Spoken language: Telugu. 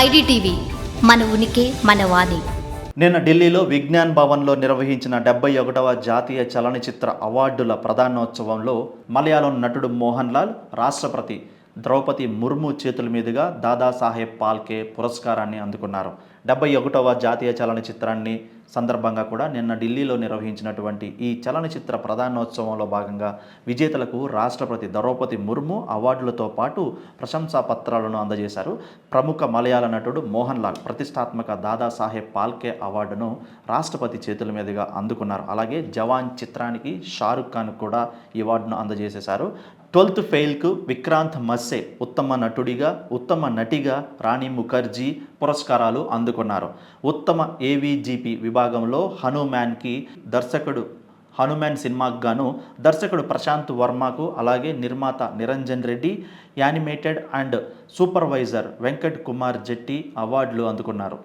ఐడిటీవీ మన ఉనికి మన వాణి. నిన్న ఢిల్లీలో విజ్ఞాన్ భవన్లో నిర్వహించిన డెబ్బై ఒకటవ జాతీయ చలనచిత్ర అవార్డుల ప్రధానోత్సవంలో మలయాళం నటుడు మోహన్ లాల్ రాష్ట్రపతి ద్రౌపది ముర్ము చేతుల మీదుగా దాదాసాహెబ్ పాల్కే పురస్కారాన్ని అందుకున్నారు. డెబ్బై ఒకటవ జాతీయ చలనచిత్రాన్ని సందర్భంగా కూడా నిన్న ఢిల్లీలో నిర్వహించినటువంటి ఈ చలనచిత్ర ప్రధానోత్సవంలో భాగంగా విజేతలకు రాష్ట్రపతి ద్రౌపది ముర్ము అవార్డులతో పాటు ప్రశంసా పత్రాలను అందజేశారు. ప్రముఖ మలయాళ నటుడు మోహన్ లాల్ ప్రతిష్టాత్మక దాదాసాహెబ్ పాల్కే అవార్డును రాష్ట్రపతి చేతుల మీదుగా అందుకున్నారు. అలాగే జవాన్ చిత్రానికి షారుఖ్ ఖాన్ కూడా ఈ అవార్డును అందజేసేశారు. ట్వెల్త్ ఫెయిల్కు విక్రాంత్ మస్సే ఉత్తమ నటుడిగా ఉత్తమ నటిగా రాణి ముఖర్జీ పురస్కారాలు అందుకున్నారు. ఉత్తమ ఏవీజీపీ విభాగంలో హనుమాన్కి దర్శకుడు హనుమాన్ సినిమాకు గాను దర్శకుడు ప్రశాంత్ వర్మకు అలాగే నిర్మాత Niranjan Reddy animated and supervisor Venkat Kumar Jetti అవార్డులు అందుకున్నారు.